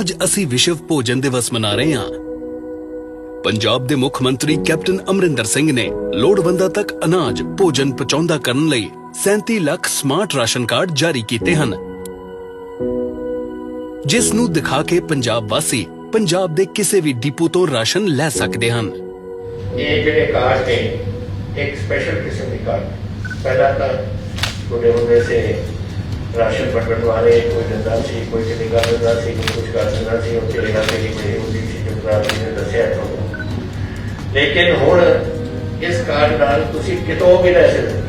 ਅੱਜ ਅਸੀਂ ਵਿਸ਼ਵ ਭੋਜਨ ਦਿਵਸ ਮਨਾ ਰਹੇ ਹਾਂ। ਪੰਜਾਬ ਦੇ ਮੁੱਖ ਮੰਤਰੀ ਕੈਪਟਨ ਅਮਰਿੰਦਰ ਸਿੰਘ ਨੇ ਲੋੜਵੰਦਾਂ ਤੱਕ ਅਨਾਜ ਭੋਜਨ ਪਹੁੰਚਾਉਂਦਾ ਕਰਨ ਲਈ 37 ਲੱਖ ਸਮਾਰਟ ਰਾਸ਼ਨ ਕਾਰਡ ਜਾਰੀ ਕੀਤੇ ਹਨ। ਜਿਸ ਨੂੰ ਦਿਖਾ ਕੇ ਪੰਜਾਬ ਵਾਸੀ ਪੰਜਾਬ ਦੇ ਕਿਸੇ ਵੀ ਡਿਪੂ ਤੋਂ ਰਾਸ਼ਨ ਲੈ ਸਕਦੇ ਹਨ। ਇਹ ਜਿਹੜੇ ਕਾਰਡ ਨੇ, ਇੱਕ ਸਪੈਸ਼ਲ ਕਿਸਮ ਦੀ ਕਾਰਡ। ਪਹਿਲਾਂ ਤਾਂ ਛੋਟੇ ਹੁੰਦੇ ਸੇ ਰਾਸ਼ਨ ਵੰਡਣ ਵਾਲੇ, ਕੋਈ ਦਿੰਦਾ ਸੀ, ਕੋਈ ਚਲੇਗਾ ਦਿੰਦਾ ਸੀ, ਕੋਈ ਕੁਝ ਕਰ ਦਿੰਦਾ ਸੀ ਉਹ ਚਲੇਗਾ ਤੇ ਕੋਈ ਹੁੰਦੀ ਸੀ ਜਗਦਾਰ ਜੀ ਨੇ ਦੱਸਿਆ ਤੁਹਾਨੂੰ ਲੇਕਿਨ ਹੁਣ ਇਸ ਕਾਰਡ ਨਾਲ ਤੁਸੀਂ ਕਿਤੋਂ ਵੀ ਲੈ ਸਕਦੇ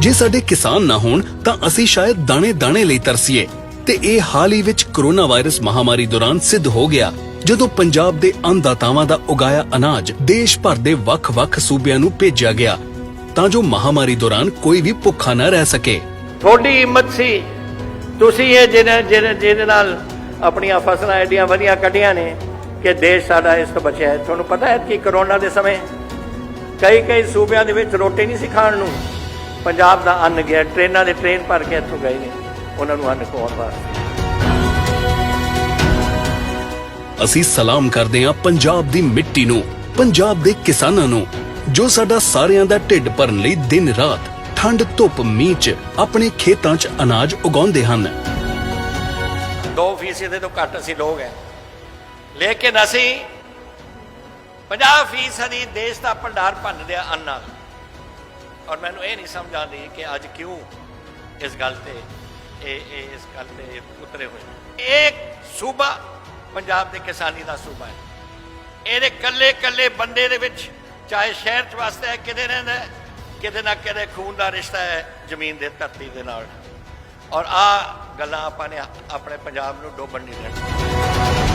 ਜੇ ਸਾਡੇ ਕਿਸਾਨ ਨਾ ਹੋਣ, ਤਾਂ ਅਸੀਂ ਸ਼ਾਇਦ ਦਾਣੇ-ਦਾਣੇ ਲਈ ਤਰਸੀਏ। ਤੇ ਇਹ ਹਾਲ ਹੀ ਵਿੱਚ ਕੋਰੋਨਾ ਵਾਇਰਸ ਮਹਾਮਾਰੀ ਦੌਰਾਨ ਸਿੱਧ ਹੋ ਗਿਆ, ਜਦੋਂ ਪੰਜਾਬ ਦੇ ਅੰਨਦਾਤਾਵਾਂ ਦਾ ਉਗਾਇਆ ਅਨਾਜ ਦੇਸ਼ ਭਰ ਦੇ ਵੱਖ-ਵੱਖ ਸੂਬਿਆਂ ਨੂੰ ਭੇਜਿਆ ਗਿਆ। ਤਾਂ ਜੋ ਮਹਾਮਾਰੀ ਦੌਰਾਨ ਕੋਈ ਵੀ ਭੁੱਖਾ ਨਾ ਰਹਿ ਸਕੇ। ਤੁਹਾਡੀ ਹਿੰਮਤ ਸੀ। ਤੁਸੀਂ ਇਹ ਜਿਹਨੇ ਜਿਹਨੇ- ਜਿਹਦੇ ਨਾਲ ਆਪਣੀਆਂ ਫਸਲਾਂ ਐਡੀਆਂ ਵਧੀਆ ਕੱਢੀਆਂ ਨੇ ਕਿ ਦੇਸ਼ ਸਾਡਾ ਇਸ ਤੋਂ ਬਚਿਆ ਹੈ। ਤੁਹਾਨੂੰ ਪਤਾ ਹੈ ਕਿ ਕਰੋਨਾ ਦੇ ਸਮੇਂ ਕਈ ਕਈ ਸੂਬਿਆਂ ਦੇ ਵਿੱਚ ਰੋਟੀ ਨਹੀਂ ਸੀ ਖਾਣ ਨੂੰ। ਪੰਜਾਬ ਦਾ ਅੰਨ ਗਿਆ ਟ੍ਰੇਨਾਂ ਦੇ ਟ੍ਰੇਨ ਭਰ ਕੇ ਇੱਥੋਂ ਗਏ ਨੇ। ਉਹਨਾਂ ਨੂੰ ਅੰਨ ਖਵਾਉਣ ਵਾਸਤੇ। ਅਸੀਂ ਸਲਾਮ ਕਰਦੇ ਹਾਂ ਪੰਜਾਬ ਦੀ ਮਿੱਟੀ ਨੂੰ ਪੰਜਾਬ ਦੇ ਕਿਸਾਨਾਂ ਨੂੰ। ਜੋ ਸਾਡਾ ਸਾਰਿਆਂ ਦਾ ਢਿੱਡ ਭਰਨ ਲਈ ਦਿਨ ਰਾਤ, ਠੰਡ, ਧੁੱਪ, ਮੀਂਹ 'ਚ ਆਪਣੇ ਖੇਤਾਂ 'ਚ ਅਨਾਜ ਉਗਾਉਂਦੇ ਹਨ। 2% ਤੋਂ ਘੱਟ ਅਸੀਂ ਲੋਕ ਹੈ ਲੇਕਿਨ ਅਸੀਂ 50% ਦੀ ਦੇਸ਼ ਦਾ ਭੰਡਾਰ ਭੰਨਦੇ ਆ ਅੰਨ ਨਾਲ। ਔਰ ਮੈਨੂੰ ਇਹ ਨਹੀਂ ਸਮਝ ਆਉਂਦੀ ਕਿ ਅੱਜ ਕਿਉਂ ਇਸ ਗੱਲ ਤੇ, ਇਹ ਇਹ ਇਸ ਗੱਲ ਤੇ ਉਤਰੇ ਹੋਏ ਇਹ ਸੂਬਾ ਪੰਜਾਬ ਦੇ ਕਿਸਾਨੀ ਦਾ ਸੂਬਾ ਹੈ। ਇਹਦੇ ਕੱਲੇ ਕੱਲੇ ਬੰਦੇ ਦੇ ਵਿੱਚ ਚਾਹੇ ਸ਼ਹਿਰ ਚ ਵਸਦਾ ਹੈ, ਕਿਤੇ ਰਹਿੰਦਾ ਕਿਤੇ ਨਾ ਕਿਤੇ ਖੂਨ ਦਾ ਰਿਸ਼ਤਾ ਹੈ ਜ਼ਮੀਨ ਦੇ ਧਰਤੀ ਦੇ ਨਾਲ। ਔਰ ਆ ਗੱਲਾਂ ਆਪਾਂ ਨੇ ਆਪਣੇ ਪੰਜਾਬ ਨੂੰ ਡੋਬਣ ਨਹੀਂ ਦੇਣਾ